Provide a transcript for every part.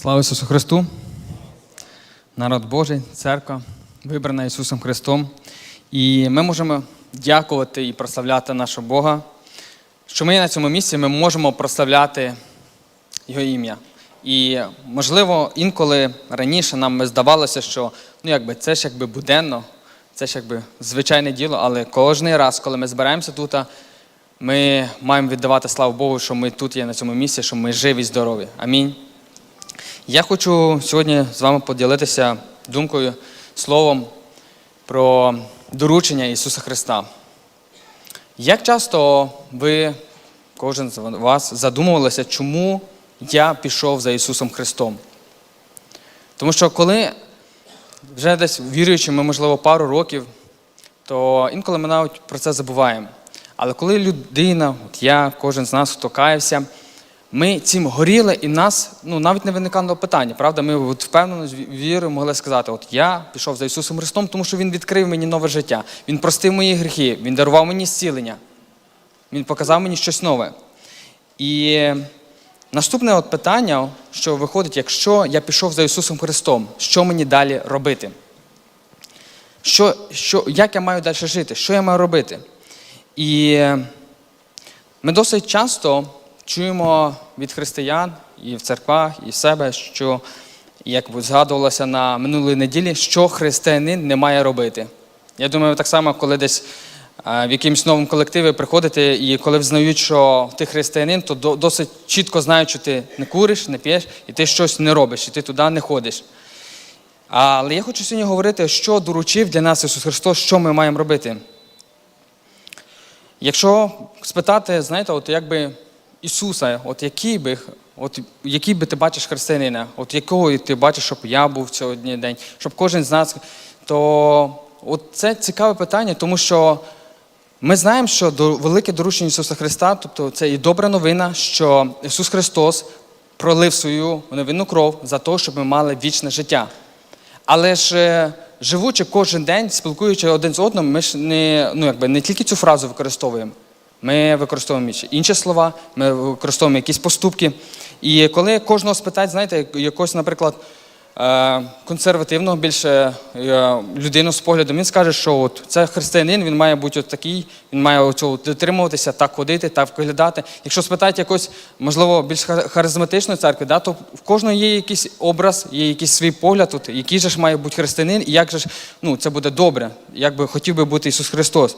Слава Ісусу Христу! Народ Божий, церква, вибрана Ісусом Христом. І ми можемо дякувати і прославляти нашого Бога, що ми на цьому місці, ми можемо прославляти Його ім'я. І, можливо, інколи раніше нам здавалося, що ну, якби, це ж якби буденно, це ж якби звичайне діло, але кожен раз, коли ми збираємося тут, ми маємо віддавати славу Богу, що ми тут є на цьому місці, що ми живі і здорові. Амінь. Я хочу сьогодні з вами поділитися думкою, словом про доручення Ісуса Христа. Як часто ви, кожен з вас, задумувалися, чому я пішов за Ісусом Христом? Тому що коли вже десь віруючи, ми, можливо, пару років, то інколи ми навіть про це забуваємо. Але коли людина, от я, кожен з нас, хто каявся, ми цим горіли, і нас ну, навіть не виникало питання, правда? Ми от впевнено з вірою могли сказати: от я пішов за Ісусом Христом, тому що Він відкрив мені нове життя. Він простив мої гріхи, Він дарував мені зцілення, Він показав мені щось нове. І наступне от питання, що виходить, якщо я пішов за Ісусом Христом, що мені далі робити? Що, що, Як я маю далі жити? Що я маю робити? І ми досить часто чуємо від християн і в церквах, і в себе, що, як згадувалося на минулій неділі, що християнин не має робити. Я думаю, так само, коли десь е, в якомусь новому колективі приходите, і коли взнають, що ти християнин, то досить чітко знають, що ти не куриш, не п'єш, і ти щось не робиш, і ти туди не ходиш. Але я хочу сьогодні говорити, що доручив для нас Ісус Христос, що ми маємо робити. Якщо спитати, знаєте, от якби Ісуса, от який би, от який би ти бачиш християнина, от якого ти бачиш, щоб я був сьогодні день, щоб кожен з нас, то от це цікаве питання, тому що ми знаємо, що до- велике доручення Ісуса Христа, тобто це і добра новина, що Ісус Христос пролив свою невинну кров за те, щоб ми мали вічне життя. Але ж е, живучи кожен день, спілкуючи один з одним, ми ж не, ну, якби, не тільки цю фразу використовуємо. Ми використовуємо інші слова, ми використовуємо якісь поступки. І коли кожного спитать, знаєте, якось, наприклад, е, консервативного більше е, людину з поглядом, він скаже, що от це християнин, він має бути от такий, він має оцього дотримуватися, так ходити, так виглядати. Якщо спитати якось, можливо, більш харизматичної церкви, да, то в кожного є якийсь образ, є якийсь свій погляд, от, який же ж має бути християнин, і як же ж ну, це буде добре, як би хотів би бути Ісус Христос.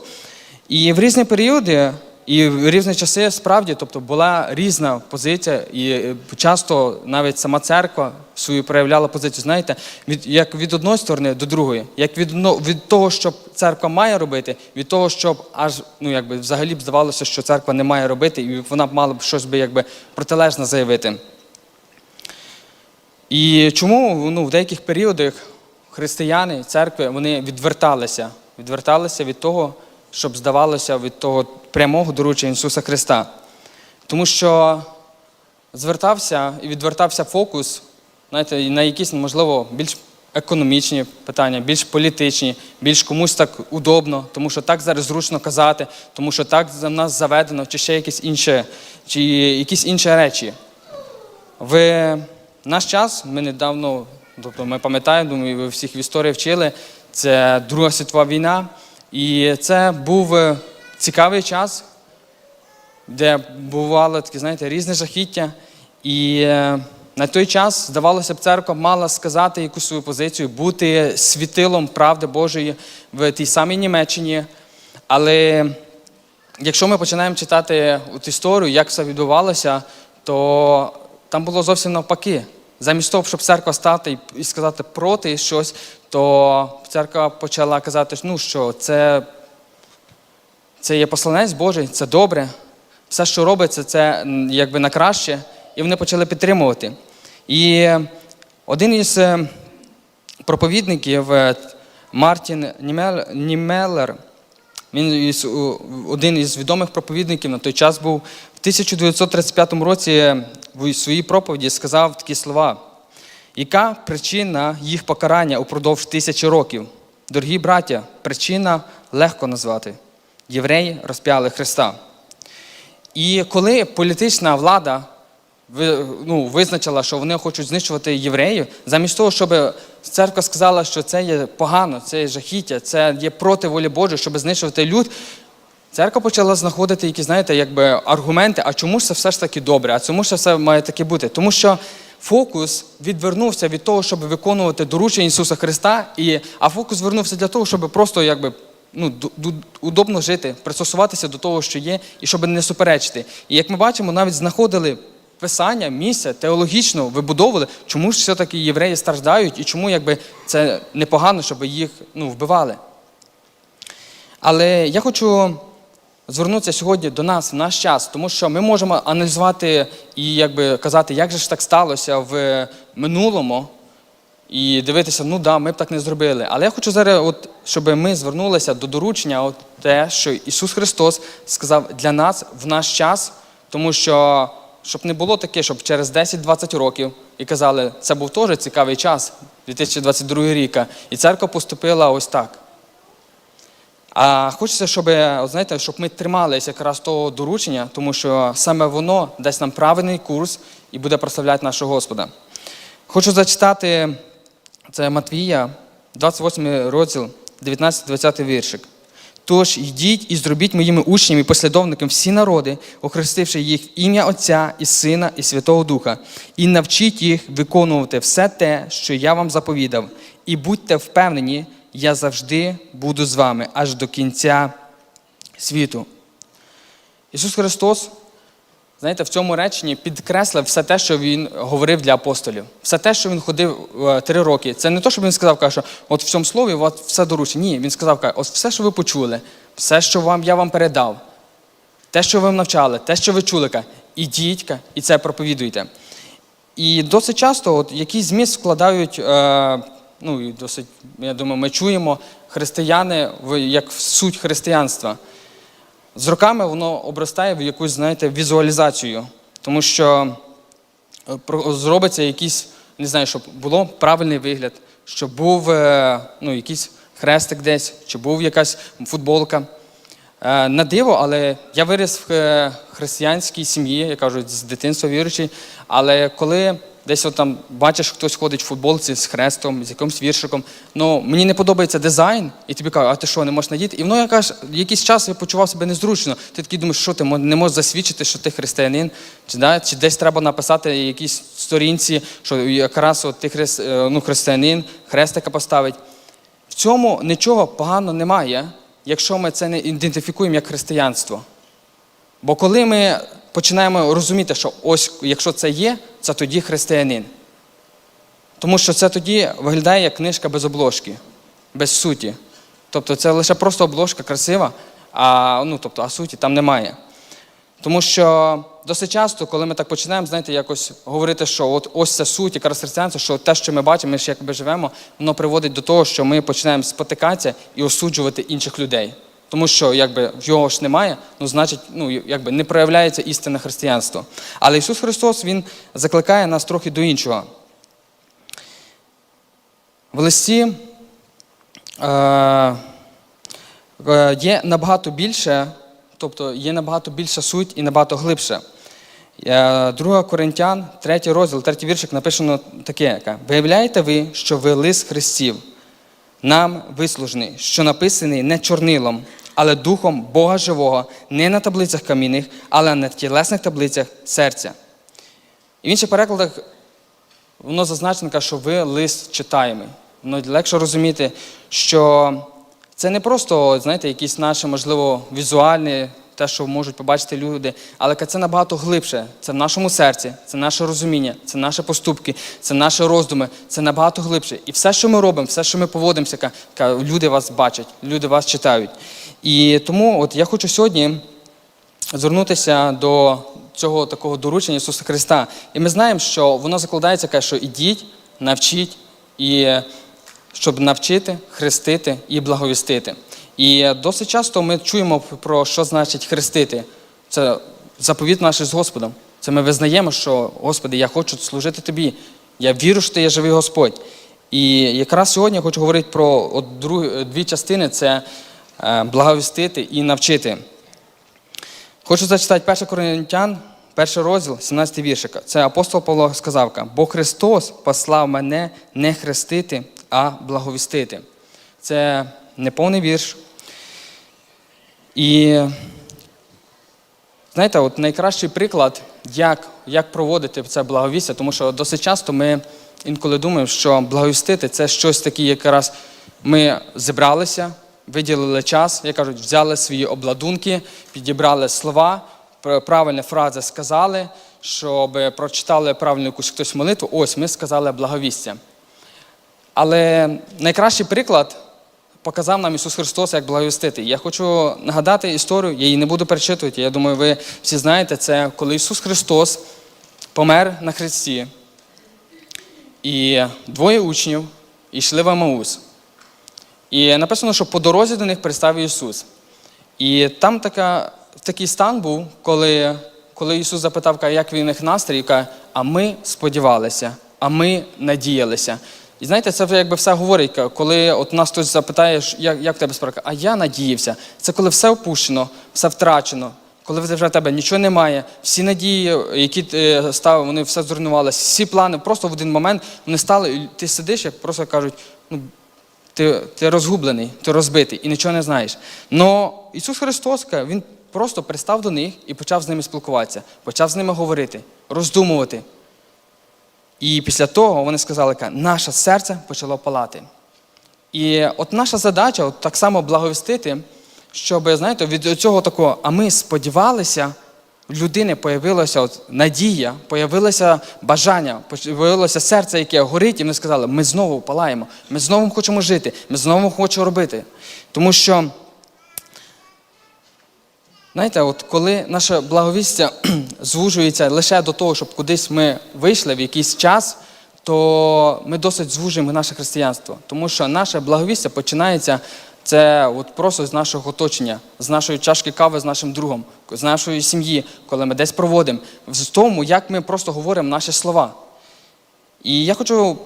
І в різні періоди, і в різні часи справді, тобто була різна позиція, і е, часто навіть сама церква свою проявляла позицію, знаєте, від, як від одної сторони до другої, як від, від того, що церква має робити, від того, щоб аж ну, якби, взагалі б здавалося, що церква не має робити, і вона б мала б щось би, якби, протилежне заявити. І чому ну, в деяких періодах християни, церкви, вони відверталися, відверталися від того, щоб здавалося від того прямого доручення Ісуса Христа. Тому що звертався і відвертався фокус знаєте, на якісь, можливо, більш економічні питання, більш політичні, більш комусь так удобно, тому що так зараз зручно казати, тому що так за нас заведено, чи ще якісь інші, чи якісь інші речі. В наш час ми недавно, тобто ми пам'ятаємо, думаю, ви всіх в історії вчили, це Друга світова війна. І це був цікавий час, де бувало такі, знаєте, різне жахіття. І е, на той час, здавалося б, церква мала сказати якусь свою позицію, бути світилом правди Божої в тій самій Німеччині. Але якщо ми починаємо читати от історію, як все відбувалося, то там було зовсім навпаки. Замість того, щоб церква стати і- сказати проти щось, то церква почала казати, ну що це, це є посланець Божий, це добре. Все, що робиться, це якби на краще. І вони почали підтримувати. І один із е, проповідників е, Мартін Німел- Німелер, він із, один із відомих проповідників на той час був в 1935 році в своїй проповіді сказав такі слова. Яка причина їх покарання упродовж тисячі років? Дорогі браття, причина легко назвати. Євреї розп'яли Христа. І коли політична влада ну, визначила, що вони хочуть знищувати євреїв, замість того, щоб церква сказала, що це є погано, це є жахіття, це є проти волі Божої, щоб знищувати люд. Церква почала знаходити якісь, знаєте, якби аргументи, а чому ж це все ж таки добре, а чому ж це все має таки бути? Тому що фокус відвернувся від того, щоб виконувати доручення Ісуса Христа, і, а фокус звернувся для того, щоб просто якби, ну, удобно жити, пристосуватися до того, що є, і щоб не суперечити. І як ми бачимо, навіть знаходили писання, місця, теологічно вибудовували, чому ж все-таки євреї страждають і чому якби, це непогано, щоб їх ну, вбивали. Але я хочу звернутися сьогодні до нас в наш час, тому що ми можемо аналізувати і якби казати, як же ж так сталося в минулому, і дивитися, ну да, ми б так не зробили. Але я хочу зараз, от, щоб ми звернулися до доручення, от те, що Ісус Христос сказав для нас в наш час, тому що щоб не було таке, щоб через 10-20 років і казали, це був теж цікавий час, 2022 рік, і церква поступила ось так. А хочеться, щоб, знаєте, щоб ми трималися якраз того доручення, тому що саме воно дасть нам правильний курс і буде прославляти нашого Господа. Хочу зачитати це Матвія, 28 розділ, 19-20 віршик. Тож йдіть і зробіть моїми учнями і послідовниками всі народи, охрестивши їх в ім'я Отця і Сина і Святого Духа, і навчіть їх виконувати все те, що я вам заповідав, і будьте впевнені, я завжди буду з вами аж до кінця світу. Ісус Христос, знаєте, в цьому реченні підкреслив все те, що Він говорив для апостолів. Все те, що він ходив е, три роки. Це не то, що він сказав, що от в цьому слові от все доручено. Ні, він сказав, каже, от все, що ви почули, все, що вам, я вам передав, те, що ви навчали, те, що ви чули, ідіть і це проповідуйте. І досить часто от, якийсь зміст вкладають, е, ну і досить, я думаю, ми чуємо християни як суть християнства. З роками воно обростає в якусь, знаєте, візуалізацію, тому що е, зробиться якийсь, не знаю, щоб було правильний вигляд, щоб був е, ну, якийсь хрестик десь, чи був якась футболка. Е, На диво, але я виріс в християнській сім'ї, я кажу, з дитинства віруючий. Але коли десь от там бачиш, хтось ходить в футболці з хрестом, з якимось віршиком, ну мені не подобається дизайн, і тобі кажуть, а ти що, не можеш надіти? І воно якась якийсь час я почував себе незручно. Ти такий думаєш, що ти не можеш засвідчити, що ти християнин, чи, да? чи десь треба написати якісь сторінці, що якраз от ти хрис, е, ну, християнин, хрестика поставить. В цьому нічого поганого немає, якщо ми це не ідентифікуємо як християнство. Бо коли ми починаємо розуміти, що ось якщо це є, це тоді християнин. Тому що це тоді виглядає як книжка без обложки, без суті. Тобто це лише просто обложка красива, а, ну, тобто, а суті там немає. Тому що досить часто, коли ми так починаємо, знаєте, якось говорити, що от ось це суть, якраз християнство, що те, що ми бачимо, ми ж якби живемо, воно приводить до того, що ми починаємо спотикатися і осуджувати інших людей. Тому що якби його ж немає, ну значить, ну якби не проявляється істинне християнство. Але Ісус Христос Він закликає нас трохи до іншого. В листі е, е, є набагато більше, тобто є набагато більша суть і набагато глибше. Е, 2 Коринтян, 3 розділ, 3 віршик написано таке: виявляєте ви, що ви лист Христів, нам вислужений, що написаний не чорнилом, але духом Бога живого, не на таблицях камінних, але на тілесних таблицях серця. І в інших перекладах воно зазначено, що ви лист читаємий. Воно легше розуміти, що це не просто, знаєте, якісь наші, можливо, візуальні, те, що можуть побачити люди, але це набагато глибше. Це в нашому серці, це наше розуміння, це наші поступки, це наші роздуми, це набагато глибше. І все, що ми робимо, все, що ми поводимося, люди вас бачать, люди вас читають. І тому от я хочу сьогодні звернутися до цього такого доручення Ісуса Христа. І ми знаємо, що воно закладається, каже, що ідіть, навчіть, і щоб навчити, хрестити і благовістити. І досить часто ми чуємо про що значить хрестити. Це заповіт наш з Господом. Це ми визнаємо, що Господи, я хочу служити Тобі. Я вірю, що Ти є живий Господь. І якраз сьогодні я хочу говорити про дві частини: це е, благовістити і навчити. Хочу зачитати 1 Коринтян, перший розділ, 17 віршик. Це апостол Павло сказав, бо Христос послав мене не хрестити, а благовістити. Це неповний вірш. І знаєте, от найкращий приклад, як, як проводити це благовістя, тому що досить часто ми інколи думаємо, що благовістити це щось таке, якраз ми зібралися, виділили час, як кажуть, взяли свої обладунки, підібрали слова, правильні фрази сказали, щоб прочитали правильну якусь хтось молитву. Ось ми сказали благовістя. Але найкращий приклад показав нам Ісус Христос, як благовістити. Я хочу нагадати історію, я її не буду перечитувати. Я думаю, ви всі знаєте це, коли Ісус Христос помер на хресті, і двоє учнів йшли в Амаус. І написано, що по дорозі до них пристав Ісус. І там така, такий стан був, коли, коли Ісус запитав, як він них настрій, каже, а ми сподівалися, а ми надіялися. І знаєте, це вже якби все говорить, коли от нас хтось запитає, як, як в тебе справа, а я надіявся. Це коли все опущено, все втрачено, коли вже в тебе нічого немає, всі надії, які ти ставив, вони все зруйнувалися, всі плани просто в один момент вони стали, і ти сидиш, як просто кажуть, ну, ти, ти розгублений, ти розбитий і нічого не знаєш. Но Ісус Христос, Він просто пристав до них і почав з ними спілкуватися, почав з ними говорити, роздумувати. І після того вони сказали, каже, наше серце почало палати. І от наша задача от так само благовістити, щоб, знаєте, від цього такого, а ми сподівалися, в людини появилася от надія, появилося бажання, появилося серце, яке горить, і вони сказали, ми знову палаємо, ми знову хочемо жити, ми знову хочемо робити. Тому що, знаєте, от коли наше благовістя звужується лише до того, щоб кудись ми вийшли в якийсь час, то ми досить звужуємо наше християнство. Тому що наше благовістя починається це от просто з нашого оточення, з нашої чашки кави з нашим другом, з нашої сім'ї, коли ми десь проводимо, з тому, як ми просто говоримо наші слова. І я хочу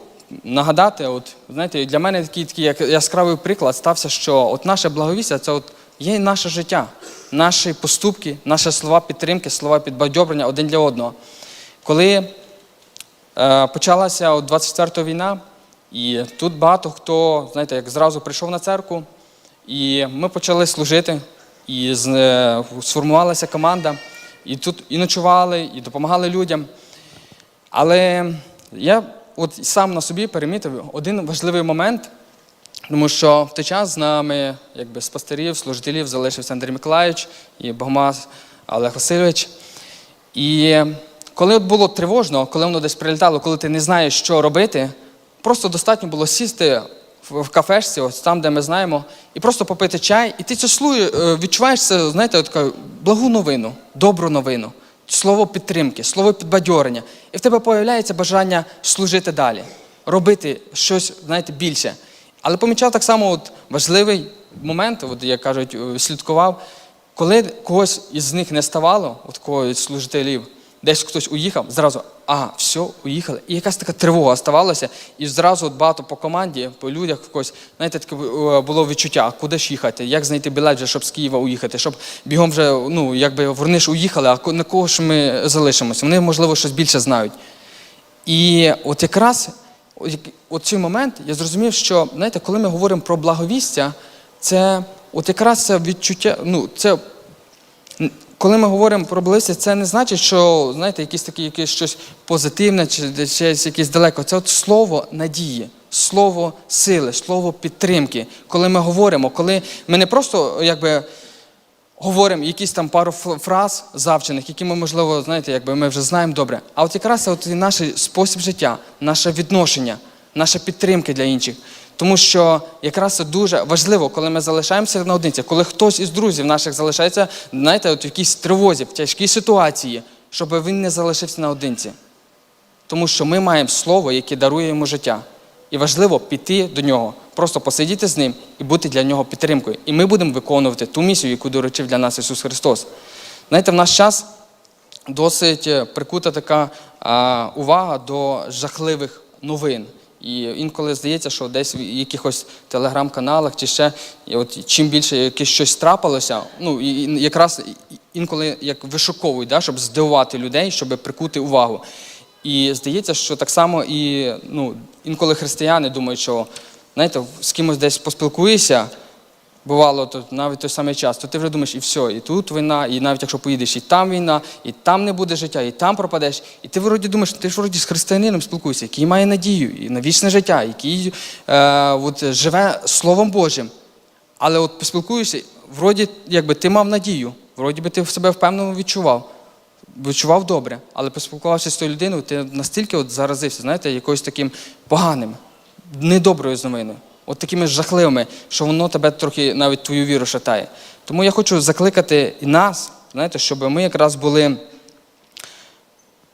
нагадати, от, знаєте, для мене такий, такий яскравий приклад стався, що от наше благовістя це от є наше життя, наші поступки, наші слова підтримки, слова підбадьорення один для одного. Коли е, почалася от 24 війна, і тут багато хто, знаєте, як зразу прийшов на церкву, і ми почали служити, і з- е, сформувалася команда, і тут і ночували, і допомагали людям. Але я от сам на собі перемітив один важливий момент, тому що в той час з нами, якби з пастирів, служителів, залишився Андрій Миколаївич і Богомаз Олег Васильович. І коли от було тривожно, коли воно десь прилітало, коли ти не знаєш, що робити, просто достатньо було сісти в кафешці, ось там, де ми знаємо, і просто попити чай, і ти цю слую, е, відчуваєш це, знаєте, таку благу новину, добру новину, слово підтримки, слово підбадьорення. І в тебе появляється бажання служити далі, робити щось, знаєте, більше. Але помічав так само от важливий момент, от, як кажуть, е, слідкував, коли когось із них не ставало, от когось служителів, десь хтось уїхав, зразу, а, все, уїхали. І якась така тривога ставалася, і зразу от багато по команді, по людях когось, знаєте, таке е, було відчуття, куди ж їхати, як знайти білет вже, щоб з Києва уїхати, щоб бігом вже, ну, якби вони ж уїхали, а на кого ж ми залишимося? Вони, можливо, щось більше знають. І от якраз от цей момент я зрозумів, що знаєте, коли ми говоримо про благовістя, це от якраз це відчуття, ну це. Коли ми говоримо про благовістя, це не значить, що знаєте, якесь таке якесь щось позитивне чи щось якесь далеко. Це от слово надії, слово сили, слово підтримки. Коли ми говоримо, коли ми не просто якби говоримо якісь там пару фраз завчених, які ми, можливо, знаєте, якби ми вже знаємо добре. А от якраз от і наш спосіб життя, наше відношення, наша підтримка для інших. Тому що якраз це дуже важливо, коли ми залишаємося наодинці, коли хтось із друзів наших залишається, знаєте, от в якійсь тривозі, в тяжкій ситуації, щоб він не залишився наодинці. Тому що ми маємо слово, яке дарує йому життя. І важливо піти до нього, просто посидіти з ним і бути для нього підтримкою. І ми будемо виконувати ту місію, яку доручив для нас Ісус Христос. Знаєте, в наш час досить е, прикута така а, увага до жахливих новин. І інколи здається, що десь в якихось телеграм-каналах чи ще, і от чим більше якесь щось трапилося, ну і якраз інколи як вишуковують, да, щоб здивувати людей, щоб прикути увагу. І здається, що так само і ну, інколи християни думають, що знаєте, з кимось десь поспілкуєшся, бувало тут навіть той самий час, то ти вже думаєш, і все, і тут війна, і навіть якщо поїдеш, і там війна, і там не буде життя, і там пропадеш. І ти вроді думаєш, ти ж вроді з християнином спілкуєшся, який має надію і на вічне життя, який е, от, живе Словом Божим. Але от поспілкуєшся, вроді, якби ти мав надію, вроді би ти в себе впевнено відчував. Відчував добре, але поспілкувавшися з тою людиною, ти настільки от заразився, знаєте, якоюсь таким поганим, недоброю новиною, от такими жахливими, що воно тебе трохи навіть твою віру шатає. Тому я хочу закликати і нас, знаєте, щоб ми якраз були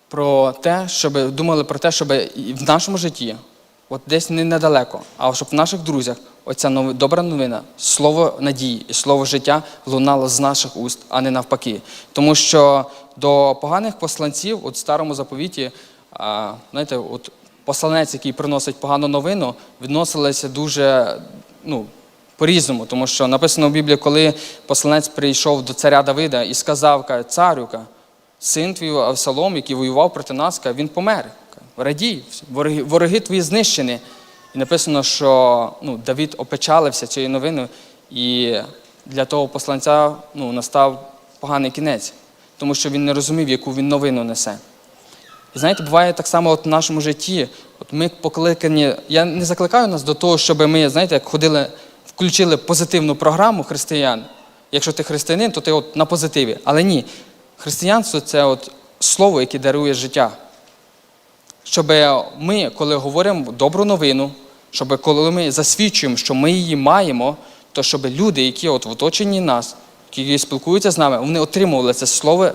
про те, щоб думали про те, щоб в нашому житті, от десь не недалеко, а щоб в наших друзях оця нови- добра новина, слово надії і слово життя лунало з наших уст, а не навпаки. Тому що до поганих посланців, от в старому заповіті, а, знаєте, от посланець, який приносить погану новину, відносилися дуже ну, по-різному, тому що написано в Біблії, коли посланець прийшов до царя Давида і сказав, каже, царю, каже, син твій Авсалом, який воював проти нас, каже, він помер. Радій, вороги, вороги твої знищені. І написано, що ну, Давид опечалився цією новиною, і для того посланця ну, настав поганий кінець, тому що він не розумів, яку він новину несе. Знаєте, буває так само от в нашому житті. От ми покликані. Я не закликаю нас до того, щоб ми, знаєте, як ходили, включили позитивну програму християн. Якщо ти християнин, то ти от на позитиві. Але ні, християнство це от слово, яке дарує життя. Щоб ми, коли говоримо добру новину, щоб коли ми засвідчуємо, що ми її маємо, то щоб люди, які от в оточенні нас, які спілкуються з нами, вони отримували це слово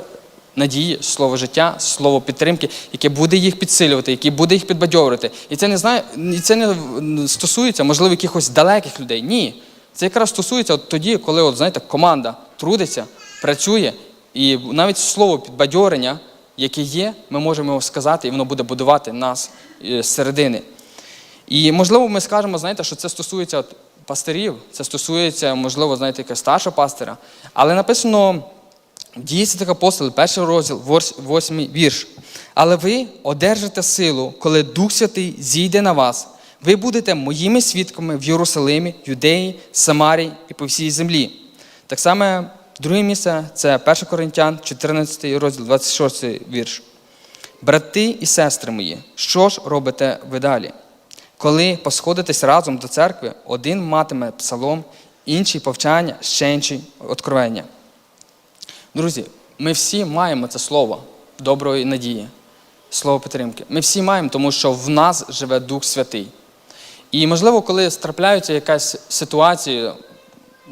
надії, слово життя, слово підтримки, яке буде їх підсилювати, яке буде їх підбадьовувати. І це не знає, і це не стосується, можливо, якихось далеких людей. Ні. Це якраз стосується от тоді, коли, от, знаєте, команда трудиться, працює, і навіть слово підбадьорення, яке є, ми можемо його сказати, і воно буде будувати нас е, зсередини. І можливо, ми скажемо, знаєте, що це стосується от пастирів, це стосується, можливо, знаєте, якогось старшого пастира. Але написано дії святих апостолів, перший розділ, вось- восьмий вірш. Але ви одержите силу, коли Дух Святий зійде на вас. Ви будете моїми свідками в Єрусалимі, Юдеї, Самарії і по всій землі. Так само друге місце це 1 Коринтян, 14 розділ, 26 вірш. Брати і сестри мої, що ж робите ви далі? Коли посходитесь разом до церкви, один матиме псалом, інший повчання, ще інший откровення. Друзі, ми всі маємо це слово доброї надії, слово підтримки. Ми всі маємо, тому що в нас живе Дух Святий. І можливо, коли трапляються якась ситуація,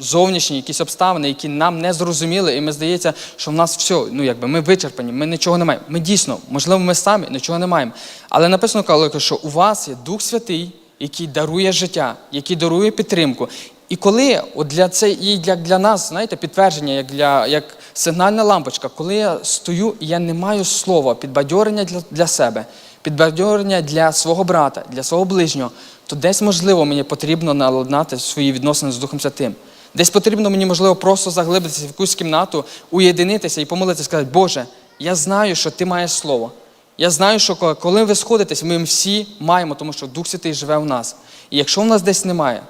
зовнішні якісь обставини, які нам не зрозуміли, і ми здається, що в нас все, ну якби ми вичерпані, ми нічого не маємо. Ми дійсно, можливо, ми самі нічого не маємо. Але написано, що у вас є Дух Святий, який дарує життя, який дарує підтримку. І коли от для це і для, для нас, знаєте, підтвердження, як для як сигнальна лампочка, коли я стою і я не маю слова, підбадьорення для, для себе, підбадьорення для свого брата, для свого ближнього, то десь можливо мені потрібно наладнати свої відносини з Духом Святим. Десь потрібно мені, можливо, просто заглибитися в якусь кімнату, уєдинитися і помолитися, сказати, Боже, я знаю, що Ти маєш слово. Я знаю, що коли ви сходитесь, ми всі маємо, тому що Дух Святий живе в нас. І якщо в нас десь немає,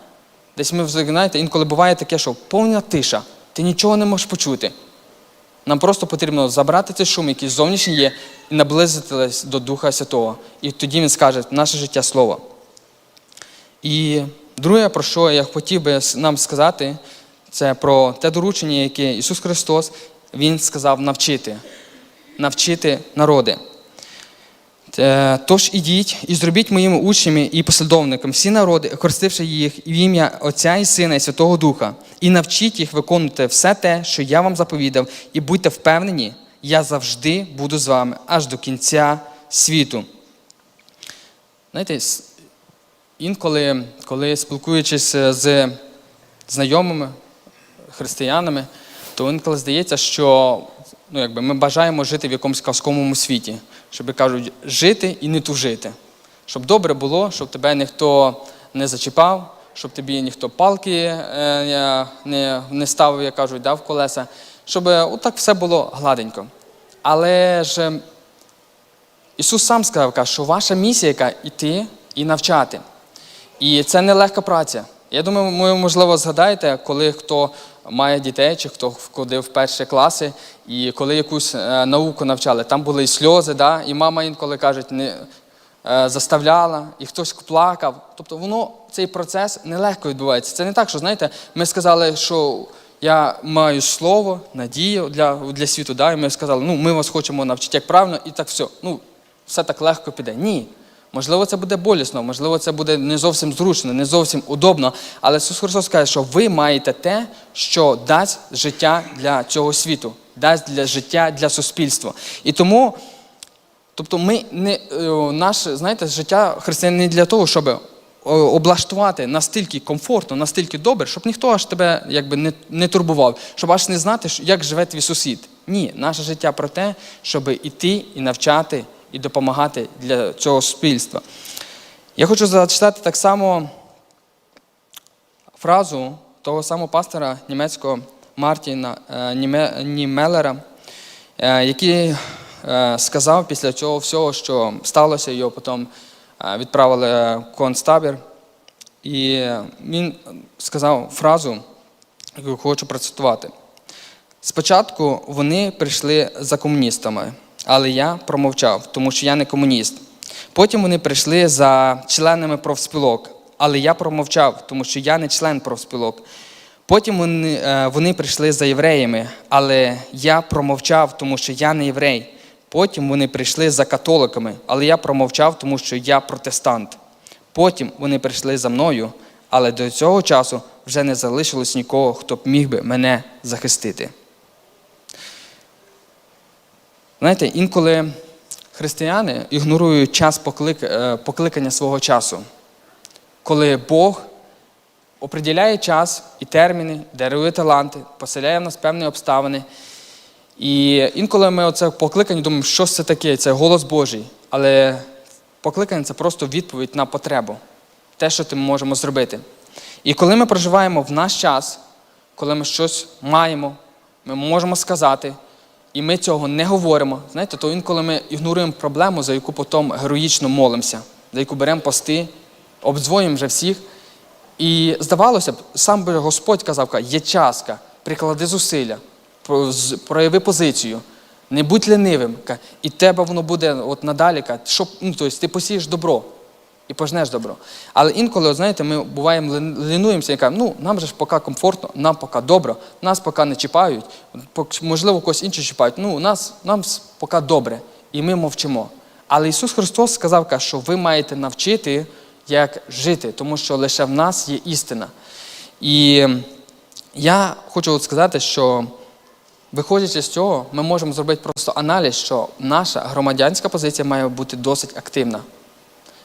десь ми знаєте, інколи буває таке, що повна тиша, ти нічого не можеш почути. Нам просто потрібно забрати цей шум, який зовнішній є, і наблизитись до Духа Святого. І тоді він скаже наше життя слово. І друге, про що я хотів би нам сказати, це про те доручення, яке Ісус Христос Він сказав навчити, навчити народи. Е, Тож ідіть і зробіть моїми учнями і послідовниками всі народи, охрестивши їх в ім'я Отця і Сина і Святого Духа, і навчіть їх виконувати все те, що я вам заповідав, і будьте впевнені, я завжди буду з вами аж до кінця світу. Знаєте, інколи, коли спілкуючись е, з знайомими, християнами, то інколи здається, що ну, якби ми бажаємо жити в якомусь казковому світі, щоб кажуть, жити і не тужити. Щоб добре було, щоб тебе ніхто не зачіпав, щоб тобі ніхто палки е, не, не ставив, як кажуть, да, в колеса, щоб отак все було гладенько. Але ж е, Ісус сам сказав, що ваша місія яка іти і навчати. І це не легка праця. Я думаю, ви, можливо, згадаєте, коли хто має дітей, чи хто ходив в перші класи, і коли якусь е, науку навчали, там були і сльози, да? і мама інколи кажуть, не е, заставляла, і хтось плакав. Тобто воно, цей процес нелегко відбувається. Це не так, що знаєте, ми сказали, що я маю слово, надію для, для світу, да? і ми сказали, ну ми вас хочемо навчити як правильно, і так все. Ну, все так легко піде. Ні. Можливо, це буде болісно, можливо, це буде не зовсім зручно, не зовсім удобно. Але Ісус Христос каже, що ви маєте те, що дасть життя для цього світу, дасть для життя для суспільства. І тому, тобто, ми не е, наше, знаєте, життя християн не для того, щоб е, облаштувати настільки комфортно, настільки добре, щоб ніхто аж тебе якби не, не турбував, щоб аж не знати, як живе твій сусід. Ні, наше життя про те, щоб іти і навчати, і допомагати для цього суспільства. Я хочу зачитати так само фразу того самого пастора німецького Мартіна е, Німелера, е, який е, сказав після цього всього, що сталося, його потім відправили в концтабір. І він сказав фразу, яку хочу процитувати. Спочатку вони прийшли за комуністами, але я промовчав, тому що я не комуніст. Потім вони прийшли за членами профспілок, але я промовчав, тому що я не член профспілок. Потім вони, е, вони прийшли за євреями, але я промовчав, тому що я не єврей. Потім вони прийшли за католиками, але я промовчав, тому що я протестант. Потім вони прийшли за мною, але до цього часу вже не залишилось нікого, хто б міг би мене захистити. Знаєте, інколи християни ігнорують час е, покликання свого часу, коли Бог оприділяє час і терміни, дарує таланти, поселяє в нас певні обставини. І інколи ми оце покликання думаємо, що це таке, це голос Божий. Але покликання це просто відповідь на потребу, те, що ми можемо зробити. І коли ми проживаємо в наш час, коли ми щось маємо, ми можемо сказати, і ми цього не говоримо, знаєте, то інколи ми ігноруємо проблему, за яку потім героїчно молимося, за яку беремо пости, обдзвонюємо вже всіх. І здавалося б, сам би Господь казав, є часка, приклади зусилля, прояви позицію, не будь ленивим. І тебе воно буде от надалі, щоб, ну, тобто ти посієш добро і пожнеш добро. Але інколи, знаєте, ми буваємо лінуємося і кажемо, ну нам же ж поки комфортно, нам поки добре, нас поки не чіпають, можливо, когось іншого чіпають. Ну, нас, нам поки добре. І ми мовчимо. Але Ісус Христос сказав, що ви маєте навчити, як жити, тому що лише в нас є істина. І я хочу сказати, що виходячи з цього, ми можемо зробити просто аналіз, що наша громадянська позиція має бути досить активна.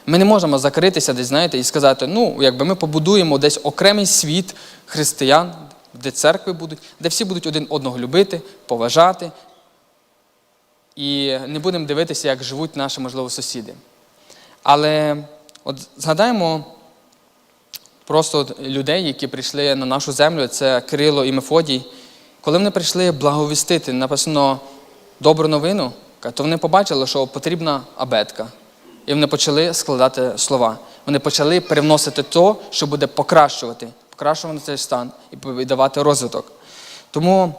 Ми не можемо закритися десь, знаєте, і сказати, ну, якби ми побудуємо десь окремий світ християн, де церкви будуть, де всі будуть один одного любити, поважати. І не будемо дивитися, як живуть наші, можливо, сусіди. Але от згадаємо просто людей, які прийшли на нашу землю, це Кирило і Мефодій. Коли вони прийшли благовістити, написано добру новину, то вони побачили, що потрібна абетка. І вони почали складати слова. Вони почали привносити то, що буде покращувати, покращувати цей стан і давати розвиток. Тому,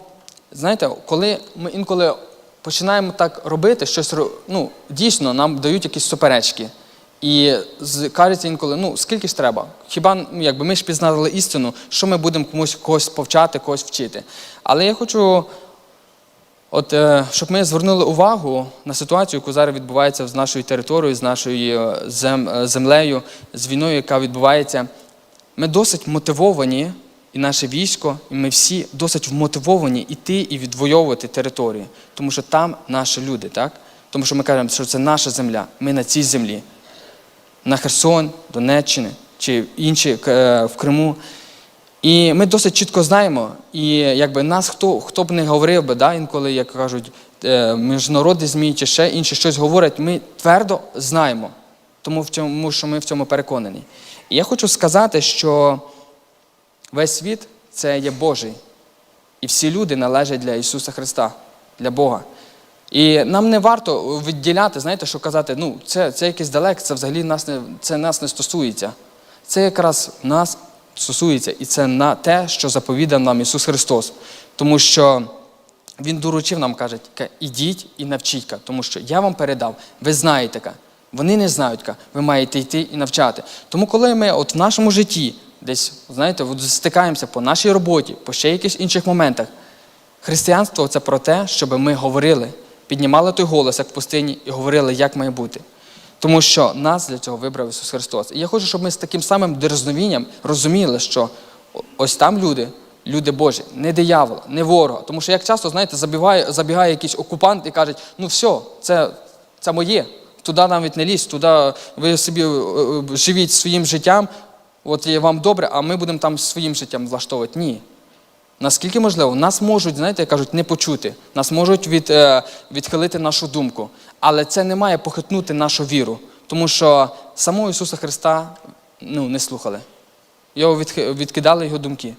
знаєте, коли ми інколи починаємо так робити, щось ну, дійсно нам дають якісь суперечки. І кажеться інколи, ну скільки ж треба? Хіба ну, якби ми ж пізнали істину, що ми будемо комусь когось повчати, когось вчити. Але я хочу, от, е, щоб ми звернули увагу на ситуацію, яку зараз відбувається з нашою територією, з нашою е, е, землею, з війною, яка відбувається. Ми досить мотивовані, і наше військо, і ми всі досить вмотивовані йти і відвоювати території, тому що там наші люди, так? Тому що ми кажемо, що це наша земля, ми на цій землі. На Херсон, Донеччини чи інші в Криму. І ми досить чітко знаємо, і якби нас хто, хто б не говорив би, да, інколи, як кажуть, е, міжнародні ЗМІ чи ще інші щось говорять, ми твердо знаємо, тому в цьому, що ми в цьому переконані. І я хочу сказати, що весь світ це є Божий. І всі люди належать для Ісуса Христа, для Бога. І нам не варто відділяти, знаєте, що казати, ну, це, це якийсь далек, це взагалі нас не, це нас не стосується. Це якраз нас стосується, і це на те, що заповідав нам Ісус Христос. Тому що Він доручив нам, каже, ка, ідіть і навчіть, тому що я вам передав, ви знаєте, вони не знають, ви маєте йти і навчати. Тому коли ми от в нашому житті десь, знаєте, стикаємося по нашій роботі, по ще якихось інших моментах, християнство це про те, щоб ми говорили, піднімали той голос, як в пустині, і говорили, як має бути. Тому що нас для цього вибрав Ісус Христос. І я хочу, щоб ми з таким самим дерзновінням розуміли, що ось там люди, люди Божі, не диявола, не ворога. Тому що як часто, знаєте, забігає, забігає якийсь окупант і каже, ну все, це, це моє, туди навіть не лізь, туди ви собі е, е, живіть своїм життям, от є вам добре, а ми будемо там своїм життям влаштовувати. Ні. Наскільки можливо, нас можуть, знаєте, кажуть, не почути, нас можуть від, е, відхилити нашу думку, але це не має похитнути нашу віру, тому що самого Ісуса Христа ну, не слухали. Його відкидали його думки.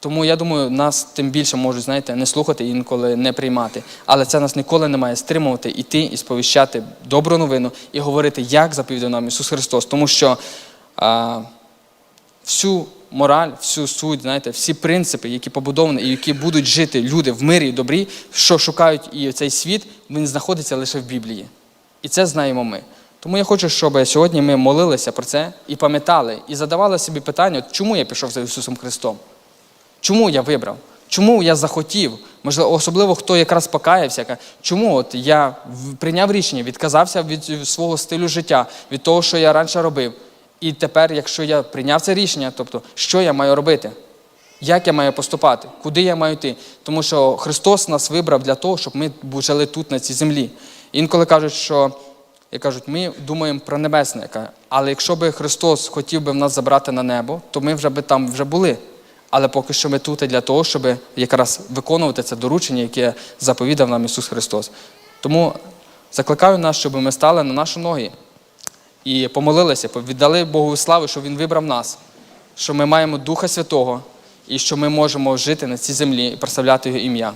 Тому я думаю, нас тим більше можуть, знаєте, не слухати і інколи не приймати. Але це нас ніколи не має стримувати іти і сповіщати добру новину і говорити, як заповідав нам Ісус Христос. Тому що а, всю мораль, всю суть, знаєте, всі принципи, які побудовані і які будуть жити люди в мирі і добрі, що шукають і цей світ, він знаходиться лише в Біблії. І це знаємо ми. Тому я хочу, щоб сьогодні ми молилися про це і пам'ятали, і задавали собі питання, чому я пішов за Ісусом Христом? Чому я вибрав? Чому я захотів? Можливо, особливо хто якраз покаявся, чому от я прийняв рішення, відказався від свого стилю життя, від того, що я раніше робив. І тепер, якщо я прийняв це рішення, тобто, що я маю робити? Як я маю поступати? Куди я маю йти? Тому що Христос нас вибрав для того, щоб ми жили тут, на цій землі. Інколи кажуть, що як кажуть, ми думаємо про небесне, але якщо би Христос хотів би нас забрати на небо, то ми вже би там вже були. Але поки що ми тут для того, щоб якраз виконувати це доручення, яке заповідав нам Ісус Христос. Тому закликаю нас, щоб ми стали на наші ноги і помолилися, віддали Богу славу, що Він вибрав нас, що ми маємо Духа Святого і що ми можемо жити на цій землі і прославляти Його ім'я.